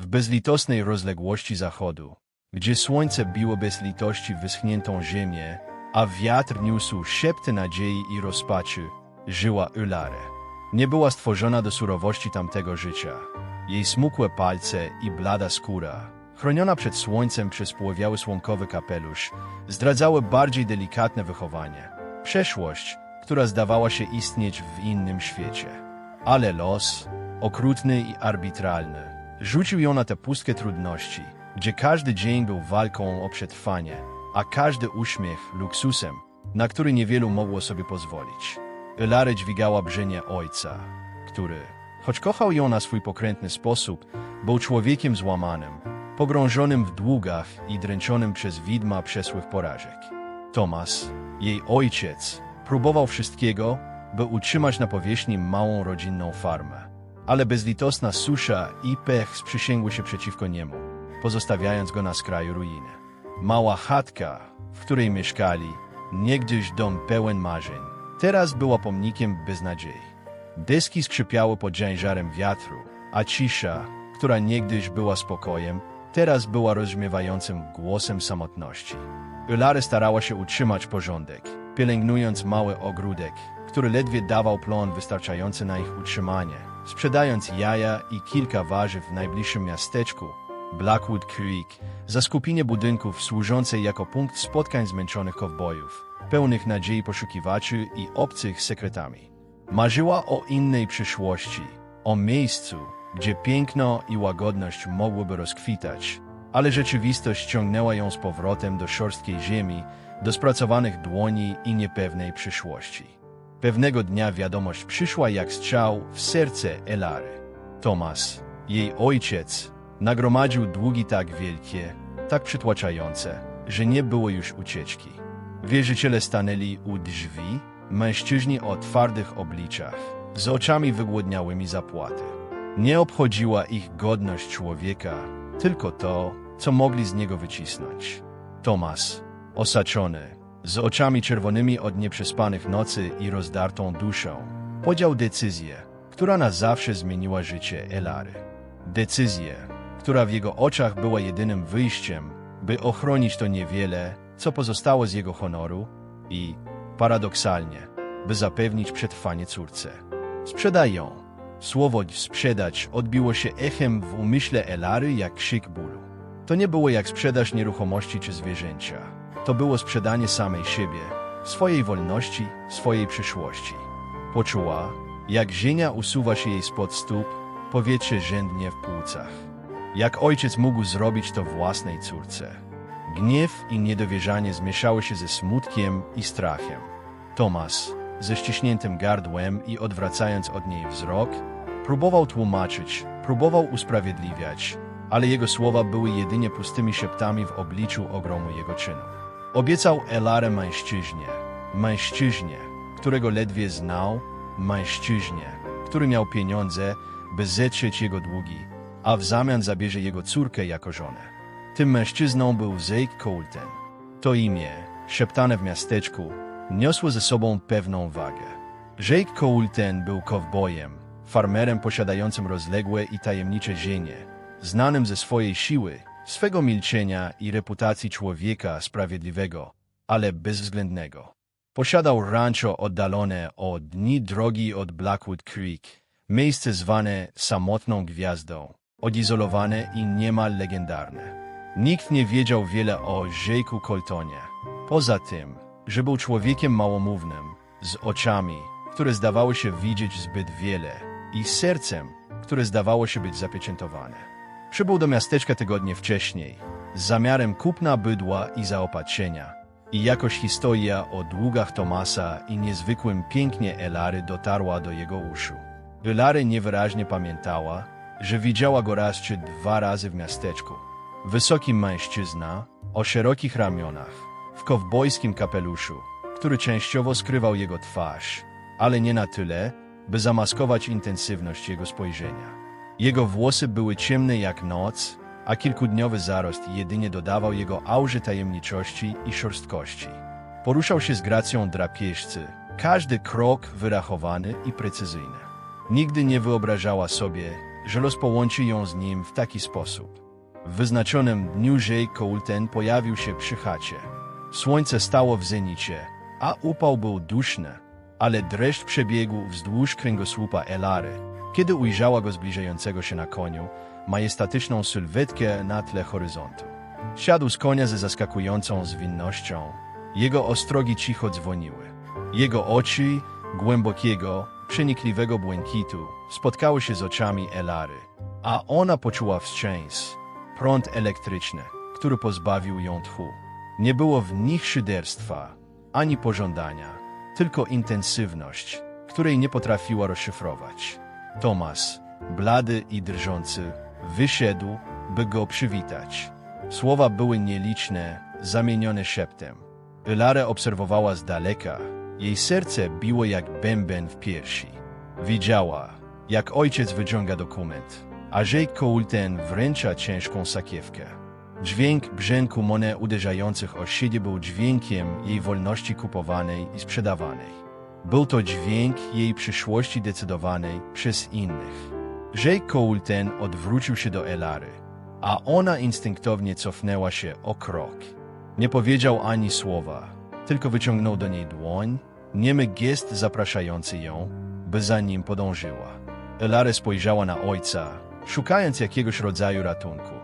w bezlitosnej rozległości zachodu, gdzie słońce biło bez litości wyschniętą ziemię, a wiatr niósł szepty nadziei i rozpaczy, żyła Ulare. Nie była stworzona do surowości tamtego życia. Jej smukłe palce i blada skóra, chroniona przed słońcem przez połowiały słonkowy kapelusz, zdradzały bardziej delikatne wychowanie. Przeszłość, która zdawała się istnieć w innym świecie. Ale los, okrutny i arbitralny, rzucił ją na tę pustkę trudności, gdzie każdy dzień był walką o przetrwanie, a każdy uśmiech luksusem, na który niewielu mogło sobie pozwolić. Elary dźwigała brzemię ojca, który, choć kochał ją na swój pokrętny sposób, był człowiekiem złamanym, pogrążonym w długach i dręczonym przez widma przesłych porażek. Tomas, jej ojciec, próbował wszystkiego, by utrzymać na powierzchni małą rodzinną farmę. Ale bezlitosna susza i pech sprzysięgły się przeciwko niemu, pozostawiając go na skraju ruiny. Mała chatka, w której mieszkali, niegdyś dom pełen marzeń, teraz była pomnikiem beznadziei. Deski skrzypiały pod ciężarem wiatru, a cisza, która niegdyś była spokojem, teraz była rozśmiewającym głosem samotności. Ulary starała się utrzymać porządek, pielęgnując mały ogródek, który ledwie dawał plon wystarczający na ich utrzymanie, sprzedając jaja i kilka warzyw w najbliższym miasteczku, Blackwood Creek, za skupienie budynków służącej jako punkt spotkań zmęczonych kowbojów, pełnych nadziei poszukiwaczy i obcych sekretami. Marzyła o innej przyszłości, o miejscu, gdzie piękno i łagodność mogłyby rozkwitać, ale rzeczywistość ciągnęła ją z powrotem do szorstkiej ziemi, do spracowanych dłoni i niepewnej przyszłości. Pewnego dnia wiadomość przyszła jak strzał w serce Elary. Tomas, jej ojciec, nagromadził długi tak wielkie, tak przytłaczające, że nie było już ucieczki. Wierzyciele stanęli u drzwi, mężczyźni o twardych obliczach, z oczami wygłodniałymi zapłaty. Nie obchodziła ich godność człowieka, tylko to, co mogli z niego wycisnąć. Tomas, osaczony, z oczami czerwonymi od nieprzespanych nocy i rozdartą duszą, podjął decyzję, która na zawsze zmieniła życie Elary. Decyzję, która w jego oczach była jedynym wyjściem, by ochronić to niewiele, co pozostało z jego honoru i, paradoksalnie, by zapewnić przetrwanie córce. Sprzedaj ją. Słowo sprzedać odbiło się echem w umyśle Elary jak krzyk bólu. To nie było jak sprzedaż nieruchomości czy zwierzęcia. To było sprzedanie samej siebie, swojej wolności, swojej przyszłości. Poczuła, jak ziemia usuwa się jej spod stóp, powietrze rzędnie w płucach. Jak ojciec mógł zrobić to własnej córce. Gniew i niedowierzanie zmieszały się ze smutkiem i strachem. Tomas, ze ściśniętym gardłem i odwracając od niej wzrok, próbował tłumaczyć, próbował usprawiedliwiać, ale jego słowa były jedynie pustymi szeptami w obliczu ogromu jego czynu. Obiecał Elarę mężczyźnie, mężczyźnie, którego ledwie znał, mężczyźnie, który miał pieniądze, by zetrzeć jego długi, a w zamian zabierze jego córkę jako żonę. Tym mężczyzną był Zeke Colton. To imię, szeptane w miasteczku, niosło ze sobą pewną wagę. Jake Colton był kowbojem, farmerem posiadającym rozległe i tajemnicze zienie, znanym ze swojej siły, swego milczenia i reputacji człowieka sprawiedliwego, ale bezwzględnego. Posiadał rancho oddalone o dni drogi od Blackwood Creek, miejsce zwane samotną gwiazdą, odizolowane i niemal legendarne. Nikt nie wiedział wiele o Jake'u Coltonie. Poza tym, że był człowiekiem małomównym, z oczami, które zdawały się widzieć zbyt wiele, i sercem, które zdawało się być zapieczętowane. Przybył do miasteczka tygodnie wcześniej, z zamiarem kupna bydła i zaopatrzenia. I jakoś historia o długach Tomasa i niezwykłym pięknie Elary dotarła do jego uszu. Elary niewyraźnie pamiętała, że widziała go raz czy dwa razy w miasteczku. Wysoki mężczyzna, o szerokich ramionach, w kowbojskim kapeluszu, który częściowo skrywał jego twarz, ale nie na tyle, by zamaskować intensywność jego spojrzenia. Jego włosy były ciemne jak noc, a kilkudniowy zarost jedynie dodawał jego aurze tajemniczości i szorstkości. Poruszał się z gracją drapieżcy, każdy krok wyrachowany i precyzyjny. Nigdy nie wyobrażała sobie, że los połączy ją z nim w taki sposób. W wyznaczonym dniu Jay Colton pojawił się przy chacie. Słońce stało w zenicie, a upał był duszny, ale dreszcz przebiegł wzdłuż kręgosłupa Elary, kiedy ujrzała go zbliżającego się na koniu, majestatyczną sylwetkę na tle horyzontu. Siadł z konia ze zaskakującą zwinnością. Jego ostrogi cicho dzwoniły. Jego oczy, głębokiego, przenikliwego błękitu, spotkały się z oczami Elary, a ona poczuła wstrząs, prąd elektryczny, który pozbawił ją tchu. Nie było w nich szyderstwa, ani pożądania, tylko intensywność, której nie potrafiła rozszyfrować. Tomas, blady i drżący, wyszedł, by go przywitać. Słowa były nieliczne, zamienione szeptem. Elare obserwowała z daleka. Jej serce biło jak bęben w piersi. Widziała, jak ojciec wyciąga dokument, a Jake Coulton wręcza ciężką sakiewkę. Dźwięk brzęku monet uderzających o siebie był dźwiękiem jej wolności kupowanej i sprzedawanej. Był to dźwięk jej przyszłości decydowanej przez innych. Jake Coulton odwrócił się do Elary, a ona instynktownie cofnęła się o krok. Nie powiedział ani słowa, tylko wyciągnął do niej dłoń, niemy gest zapraszający ją, by za nim podążyła. Elary spojrzała na ojca, szukając jakiegoś rodzaju ratunku,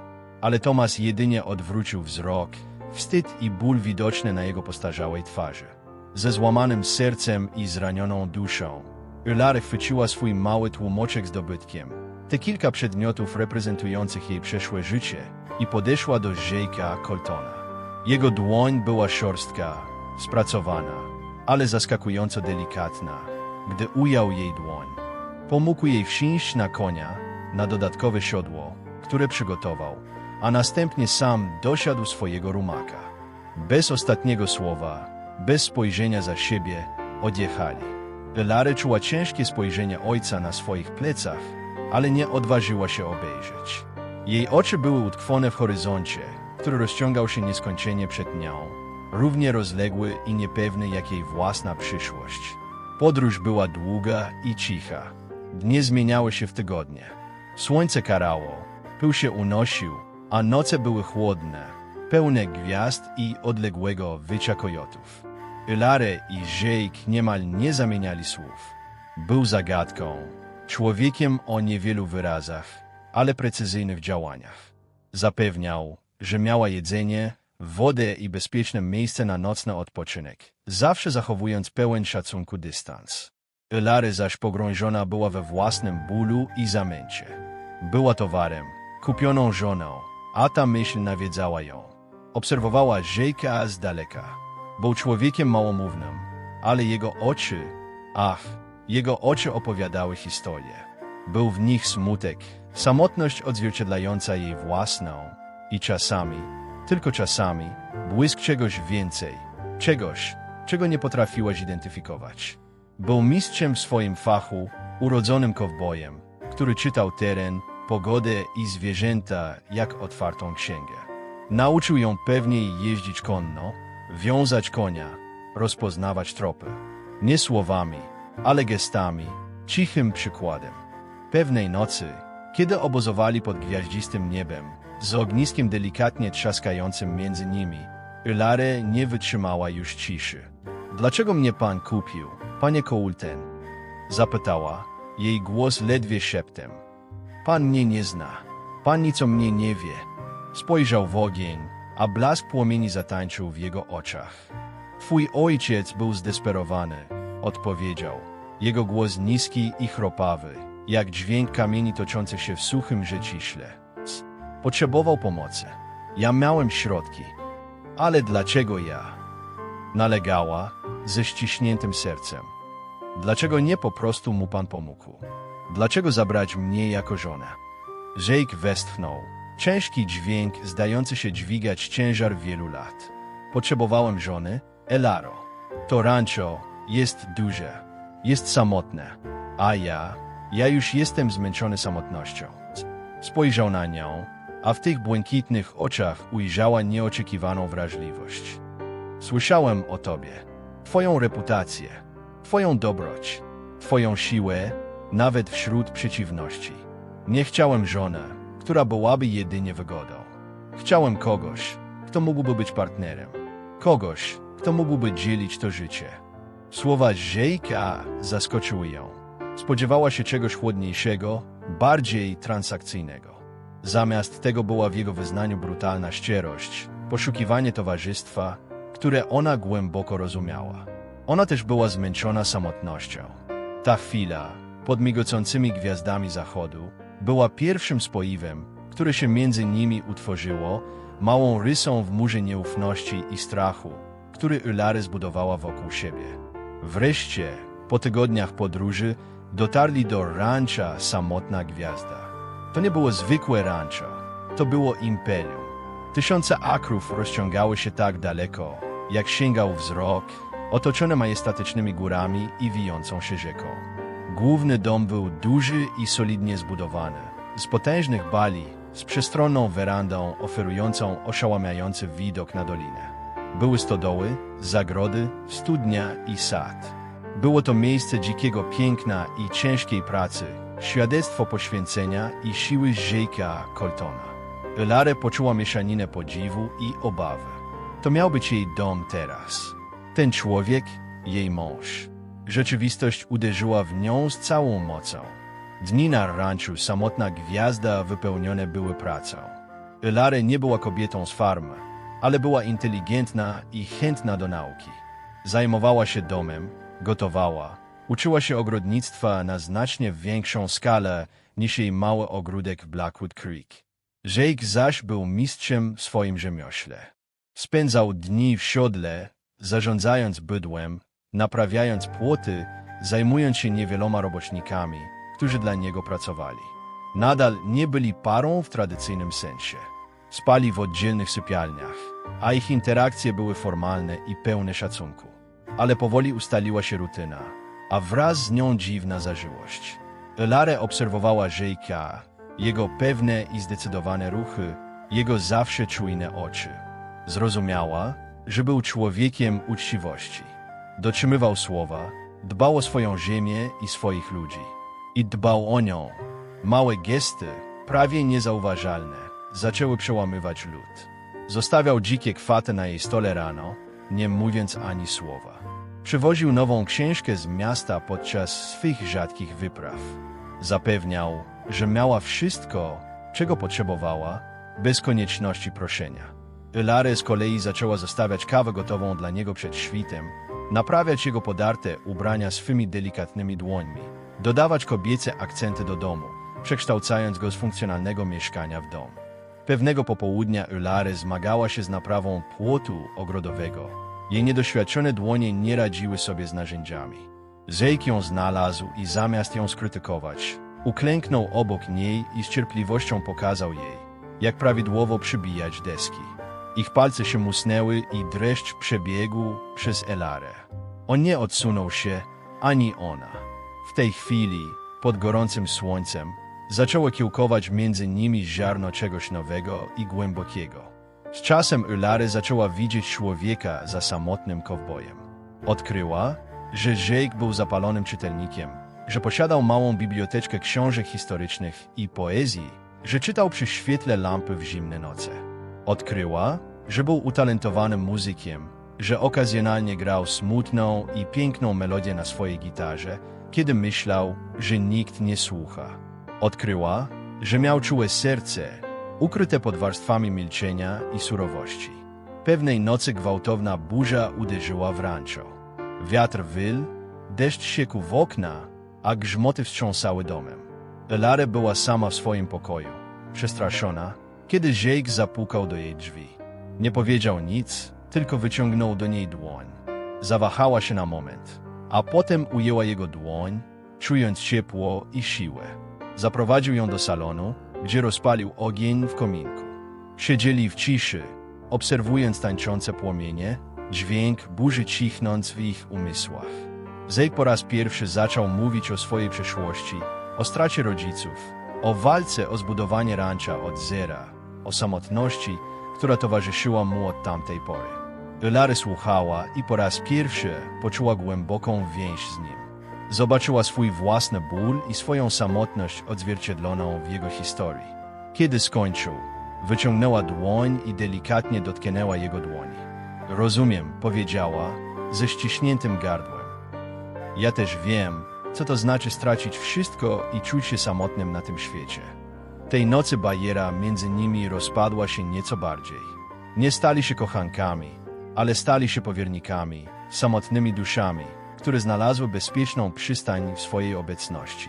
ale Tomas jedynie odwrócił wzrok, wstyd i ból widoczny na jego postarzałej twarzy. Ze złamanym sercem i zranioną duszą, Elary chwyciła swój mały tłumoczek z dobytkiem, te kilka przedmiotów reprezentujących jej przeszłe życie i podeszła do Jake'a Coltona. Jego dłoń była szorstka, spracowana, ale zaskakująco delikatna. Gdy ujął jej dłoń, pomógł jej wsiąść na konia, na dodatkowe siodło, które przygotował, a następnie sam dosiadł swojego rumaka. Bez ostatniego słowa, bez spojrzenia za siebie, odjechali. Elary czuła ciężkie spojrzenie ojca na swoich plecach, ale nie odważyła się obejrzeć. Jej oczy były utkwione w horyzoncie, który rozciągał się nieskończenie przed nią, równie rozległy i niepewny jak jej własna przyszłość. Podróż była długa i cicha. Dnie zmieniały się w tygodnie. Słońce karało, pył się unosił, a noce były chłodne, pełne gwiazd i odległego wycia kojotów. Ilare i Jake niemal nie zamieniali słów. Był zagadką, człowiekiem o niewielu wyrazach, ale precyzyjny w działaniach. Zapewniał, że miała jedzenie, wodę i bezpieczne miejsce na nocny odpoczynek, zawsze zachowując pełen szacunku dystans. Elary zaś pogrążona była we własnym bólu i zamęcie. Była towarem, kupioną żoną, a ta myśl nawiedzała ją. Obserwowała Żejka z daleka. Był człowiekiem małomównym, ale jego oczy, ach, jego oczy opowiadały historię. Był w nich smutek, samotność odzwierciedlająca jej własną i czasami, tylko czasami, błysk czegoś więcej, czegoś, czego nie potrafiła zidentyfikować. Był mistrzem w swoim fachu, urodzonym kowbojem, który czytał teren, pogodę i zwierzęta jak otwartą księgę. Nauczył ją pewniej jeździć konno, wiązać konia, rozpoznawać tropy. Nie słowami, ale gestami, cichym przykładem. Pewnej nocy, kiedy obozowali pod gwiaździstym niebem, z ogniskiem delikatnie trzaskającym między nimi, Ilare nie wytrzymała już ciszy. Dlaczego mnie pan kupił, panie Koulten? Zapytała, jej głos ledwie szeptem. Pan mnie nie zna, pan nic o mnie nie wie. Spojrzał w ogień, a blask płomieni zatańczył w jego oczach. Twój ojciec był zdesperowany, odpowiedział. Jego głos niski i chropawy, jak dźwięk kamieni toczących się w suchym rzeciśle. Potrzebował pomocy. Ja miałem środki. Ale dlaczego ja? Nalegała, ze ściśniętym sercem. Dlaczego nie po prostu mu pan pomógł? Dlaczego zabrać mnie jako żonę? Jake westchnął. Ciężki dźwięk zdający się dźwigać ciężar wielu lat. Potrzebowałem żony, Elaro. To rancho jest duże, jest samotne, a ja, ja już jestem zmęczony samotnością. Spojrzał na nią, a w tych błękitnych oczach ujrzała nieoczekiwaną wrażliwość. Słyszałem o tobie, twoją reputację, twoją dobroć, twoją siłę, nawet wśród przeciwności. Nie chciałem żonę, która byłaby jedynie wygodą. Chciałem kogoś, kto mógłby być partnerem. Kogoś, kto mógłby dzielić to życie. Słowa Żejka zaskoczyły ją. Spodziewała się czegoś chłodniejszego, bardziej transakcyjnego. Zamiast tego była w jego wyznaniu brutalna szczerość, poszukiwanie towarzystwa, które ona głęboko rozumiała. Ona też była zmęczona samotnością. Ta chwila, pod migocącymi gwiazdami zachodu, była pierwszym spoiwem, które się między nimi utworzyło, małą rysą w murze nieufności i strachu, który Ulary zbudowała wokół siebie. Wreszcie, po tygodniach podróży, dotarli do rancha Samotna Gwiazda. To nie było zwykłe rancho, to było imperium. Tysiące akrów rozciągały się tak daleko, jak sięgał wzrok, otoczone majestatycznymi górami i wijącą się rzeką. Główny dom był duży i solidnie zbudowany, z potężnych bali, z przestronną werandą oferującą oszałamiający widok na dolinę. Były stodoły, zagrody, studnia i sad. Było to miejsce dzikiego piękna i ciężkiej pracy, świadectwo poświęcenia i siły Żejka Coltona. Elare poczuła mieszaninę podziwu i obawy. To miał być jej dom teraz. Ten człowiek, jej mąż. Rzeczywistość uderzyła w nią z całą mocą. Dni na ranczu samotna gwiazda wypełnione były pracą. Elare nie była kobietą z farmy, ale była inteligentna i chętna do nauki. Zajmowała się domem, gotowała, uczyła się ogrodnictwa na znacznie większą skalę niż jej mały ogródek w Blackwood Creek. Jake zaś był mistrzem w swoim rzemiośle. Spędzał dni w siodle, zarządzając bydłem, naprawiając płoty, zajmując się niewieloma robotnikami, którzy dla niego pracowali. Nadal nie byli parą w tradycyjnym sensie. Spali w oddzielnych sypialniach, a ich interakcje były formalne i pełne szacunku. Ale powoli ustaliła się rutyna, a wraz z nią dziwna zażyłość. Elare obserwowała Żejka, jego pewne i zdecydowane ruchy, jego zawsze czujne oczy. Zrozumiała, że był człowiekiem uczciwości. Dotrzymywał słowa, dbał o swoją ziemię i swoich ludzi. I dbał o nią. Małe gesty, prawie niezauważalne, zaczęły przełamywać lud. Zostawiał dzikie kwaty na jej stole rano, nie mówiąc ani słowa. Przywoził nową książkę z miasta podczas swych rzadkich wypraw. Zapewniał, że miała wszystko, czego potrzebowała, bez konieczności proszenia. Ilare z kolei zaczęła zostawiać kawę gotową dla niego przed świtem, naprawiać jego podarte ubrania swymi delikatnymi dłońmi, dodawać kobiece akcenty do domu, przekształcając go z funkcjonalnego mieszkania w dom. Pewnego popołudnia Ulare zmagała się z naprawą płotu ogrodowego. Jej niedoświadczone dłonie nie radziły sobie z narzędziami. Zejk ją znalazł i zamiast ją skrytykować, uklęknął obok niej i z cierpliwością pokazał jej, jak prawidłowo przybijać deski. Ich palce się musnęły i dreszcz przebiegł przez Elarę. On nie odsunął się, ani ona. W tej chwili, pod gorącym słońcem, zaczęło kiełkować między nimi ziarno czegoś nowego i głębokiego. Z czasem Ulary zaczęła widzieć człowieka za samotnym kowbojem. Odkryła, że Jake był zapalonym czytelnikiem, że posiadał małą biblioteczkę książek historycznych i poezji, że czytał przy świetle lampy w zimne noce. Odkryła, że był utalentowanym muzykiem, że okazjonalnie grał smutną i piękną melodię na swojej gitarze, kiedy myślał, że nikt nie słucha. Odkryła, że miał czułe serce, ukryte pod warstwami milczenia i surowości. Pewnej nocy gwałtowna burza uderzyła w rancho. Wiatr wyl, deszcz siekł w okna, a grzmoty wstrząsały domem. Elare była sama w swoim pokoju, przestraszona, kiedy Jake zapukał do jej drzwi. Nie powiedział nic, tylko wyciągnął do niej dłoń. Zawahała się na moment, a potem ujęła jego dłoń, czując ciepło i siłę. Zaprowadził ją do salonu, gdzie rozpalił ogień w kominku. Siedzieli w ciszy, obserwując tańczące płomienie, dźwięk burzy cichnąc w ich umysłach. Zej po raz pierwszy zaczął mówić o swojej przeszłości, o stracie rodziców, o walce o zbudowanie rancha od zera, o samotności, która towarzyszyła mu od tamtej pory. Elary słuchała i po raz pierwszy poczuła głęboką więź z nim. Zobaczyła swój własny ból i swoją samotność odzwierciedloną w jego historii. Kiedy skończył, wyciągnęła dłoń i delikatnie dotknęła jego dłoni. Rozumiem, powiedziała, ze ściśniętym gardłem. Ja też wiem, co to znaczy stracić wszystko i czuć się samotnym na tym świecie. Tej nocy bariera między nimi rozpadła się nieco bardziej. Nie stali się kochankami, ale stali się powiernikami, samotnymi duszami, które znalazły bezpieczną przystań w swojej obecności.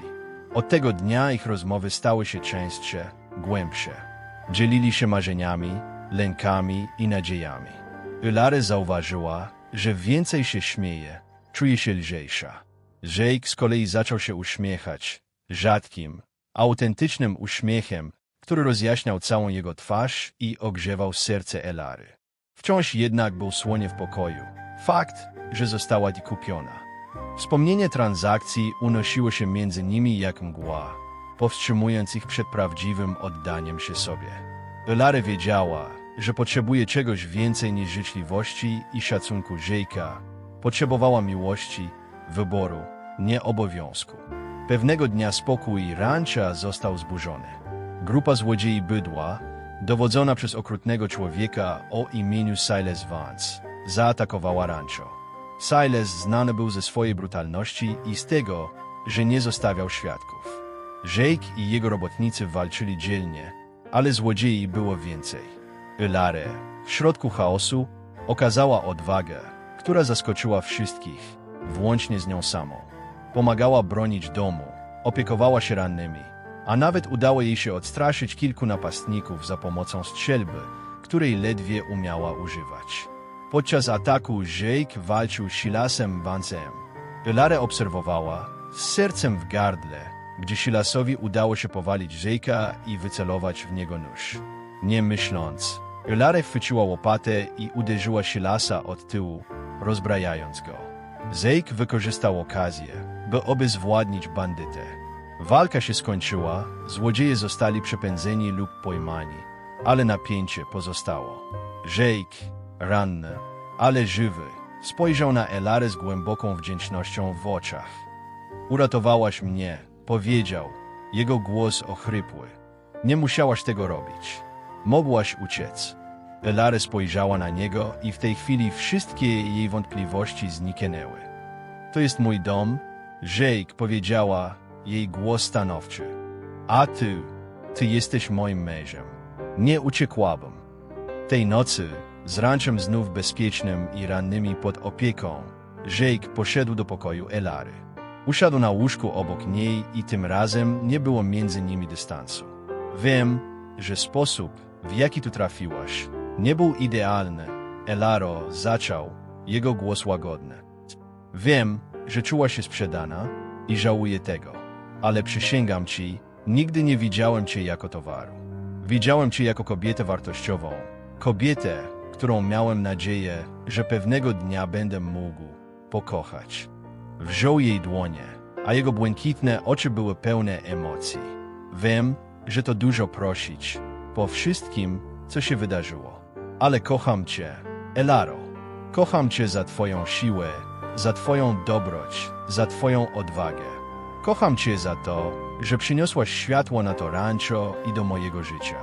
Od tego dnia ich rozmowy stały się częstsze, głębsze. Dzielili się marzeniami, lękami i nadziejami. Ulary zauważyła, że więcej się śmieje, czuje się lżejsza. Jake z kolei zaczął się uśmiechać, rzadkim, autentycznym uśmiechem, który rozjaśniał całą jego twarz i ogrzewał serce Elary. Wciąż jednak był słonie w pokoju. Fakt, że została kupiona. Wspomnienie transakcji unosiło się między nimi jak mgła, powstrzymując ich przed prawdziwym oddaniem się sobie. Elary wiedziała, że potrzebuje czegoś więcej niż życzliwości i szacunku Jake'a. Potrzebowała miłości, wyboru, nie obowiązku. Pewnego dnia spokój rancha został zburzony. Grupa złodziei bydła, dowodzona przez okrutnego człowieka o imieniu Silas Vance, zaatakowała rancho. Silas znany był ze swojej brutalności i z tego, że nie zostawiał świadków. Jake i jego robotnicy walczyli dzielnie, ale złodziei było więcej. Ilare, w środku chaosu, okazała odwagę, która zaskoczyła wszystkich, włącznie z nią samą. Pomagała bronić domu, opiekowała się rannymi, a nawet udało jej się odstraszyć kilku napastników za pomocą strzelby, której ledwie umiała używać. Podczas ataku Jake walczył z Silasem Vancem. Ilare obserwowała, z sercem w gardle, gdzie Silasowi udało się powalić Jake'a i wycelować w niego nóż. Nie myśląc, Ilare chwyciła łopatę i uderzyła Silasa od tyłu, rozbrajając go. Jake wykorzystał okazję, by obezwładnić bandytę. Walka się skończyła, złodzieje zostali przepędzeni lub pojmani, ale napięcie pozostało. Jake, ranny, ale żywy, spojrzał na Elarę z głęboką wdzięcznością w oczach. Uratowałaś mnie, powiedział, jego głos ochrypły. Nie musiałaś tego robić. Mogłaś uciec. Elary spojrzała na niego i w tej chwili wszystkie jej wątpliwości zniknęły. To jest mój dom, Jake powiedziała, jej głos stanowczy. A ty, ty jesteś moim mężem. Nie uciekłabym. Tej nocy, z ranczem znów bezpiecznym i rannymi pod opieką, Jake poszedł do pokoju Elary. Usiadł na łóżku obok niej i tym razem nie było między nimi dystansu. Wiem, że sposób, w jaki tu trafiłaś, nie był idealny. Elaro zaczął, jego głos łagodny. Wiem, że czuła się sprzedana i żałuję tego, ale przysięgam ci, nigdy nie widziałem cię jako towaru. Widziałem cię jako kobietę wartościową, kobietę, którą miałem nadzieję, że pewnego dnia będę mógł pokochać. Wziął jej dłonie, a jego błękitne oczy były pełne emocji. Wiem, że to dużo prosić, po wszystkim, co się wydarzyło. Ale kocham cię, Elaro. Kocham cię za twoją siłę, za twoją dobroć, za twoją odwagę. Kocham cię za to, że przyniosłaś światło na to rancho i do mojego życia.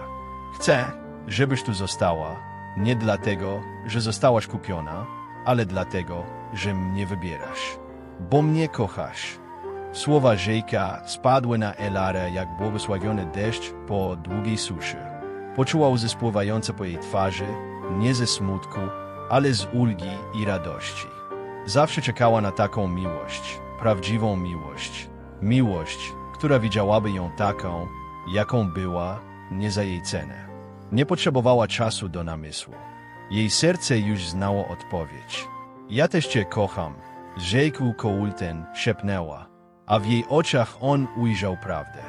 Chcę, żebyś tu została, nie dlatego, że zostałaś kupiona, ale dlatego, że mnie wybierasz. Bo mnie kochasz. Słowa Żejka spadły na Elarę jak błogosławiony deszcz po długiej suszy. Poczuła łzy spływające po jej twarzy, nie ze smutku, ale z ulgi i radości. Zawsze czekała na taką miłość, prawdziwą miłość. Miłość, która widziałaby ją taką, jaką była, nie za jej cenę. Nie potrzebowała czasu do namysłu. Jej serce już znało odpowiedź. Ja też cię kocham, rzekł Koulten, szepnęła, a w jej oczach on ujrzał prawdę.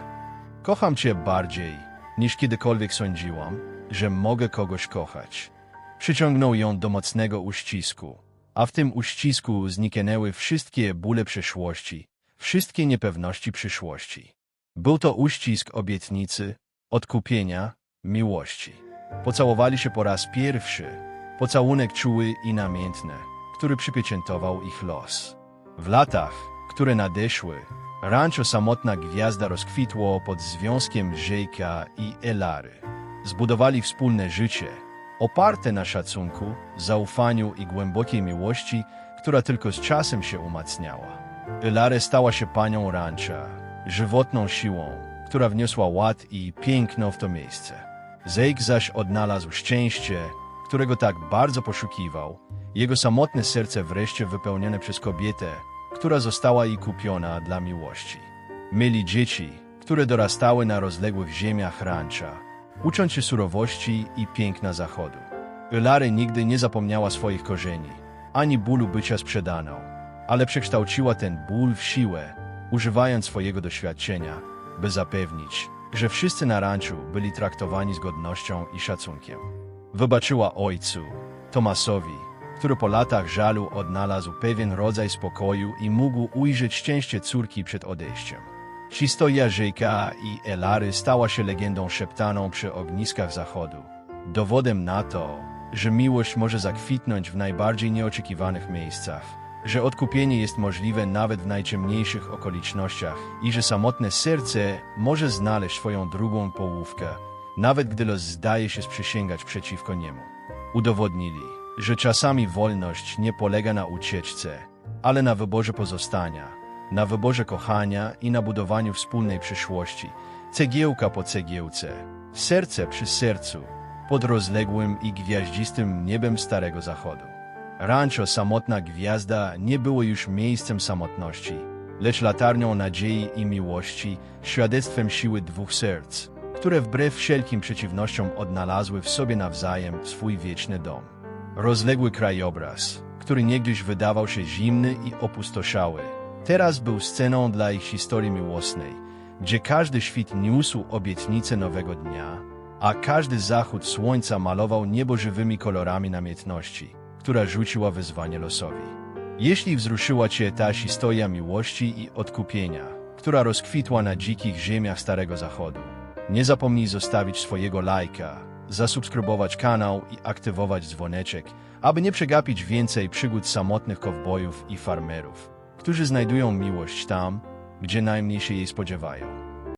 Kocham cię bardziej, niż kiedykolwiek sądziłam, że mogę kogoś kochać. Przyciągnął ją do mocnego uścisku, a w tym uścisku zniknęły wszystkie bóle przeszłości, wszystkie niepewności przyszłości. Był to uścisk obietnicy, odkupienia, miłości. Pocałowali się po raz pierwszy, pocałunek czuły i namiętny, który przypieczętował ich los. W latach, które nadeszły, rancho Samotna Gwiazda rozkwitło pod związkiem Żejka i Elary. Zbudowali wspólne życie, oparte na szacunku, zaufaniu i głębokiej miłości, która tylko z czasem się umacniała. Elary stała się panią rancha, żywotną siłą, która wniosła ład i piękno w to miejsce. Zejk zaś odnalazł szczęście, którego tak bardzo poszukiwał, jego samotne serce wreszcie wypełnione przez kobietę, która została jej kupiona dla miłości. Mieli dzieci, które dorastały na rozległych ziemiach rancha, ucząc się surowości i piękna zachodu. Elary nigdy nie zapomniała swoich korzeni, ani bólu bycia sprzedaną, ale przekształciła ten ból w siłę, używając swojego doświadczenia, by zapewnić, że wszyscy na ranczu byli traktowani z godnością i szacunkiem. Wybaczyła ojcu, Tomasowi, który po latach żalu odnalazł pewien rodzaj spokoju i mógł ujrzeć szczęście córki przed odejściem. Historia Żejka i Elary stała się legendą szeptaną przy ogniskach zachodu. Dowodem na to, że miłość może zakwitnąć w najbardziej nieoczekiwanych miejscach, że odkupienie jest możliwe nawet w najciemniejszych okolicznościach i że samotne serce może znaleźć swoją drugą połówkę, nawet gdy los zdaje się sprzysięgać przeciwko niemu. Udowodnili, że czasami wolność nie polega na ucieczce, ale na wyborze pozostania, na wyborze kochania i na budowaniu wspólnej przyszłości, cegiełka po cegiełce, serce przy sercu, pod rozległym i gwiaździstym niebem Starego Zachodu. Rancho Samotna Gwiazda nie było już miejscem samotności, lecz latarnią nadziei i miłości, świadectwem siły dwóch serc, które wbrew wszelkim przeciwnościom odnalazły w sobie nawzajem swój wieczny dom. Rozległy krajobraz, który niegdyś wydawał się zimny i opustoszały, teraz był sceną dla ich historii miłosnej, gdzie każdy świt niósł obietnicę nowego dnia, a każdy zachód słońca malował niebo żywymi kolorami namiętności, która rzuciła wyzwanie losowi. Jeśli wzruszyła Cię ta historia miłości i odkupienia, która rozkwitła na dzikich ziemiach Starego Zachodu, nie zapomnij zostawić swojego lajka, zasubskrybować kanał i aktywować dzwoneczek, aby nie przegapić więcej przygód samotnych kowbojów i farmerów, którzy znajdują miłość tam, gdzie najmniej się jej spodziewają.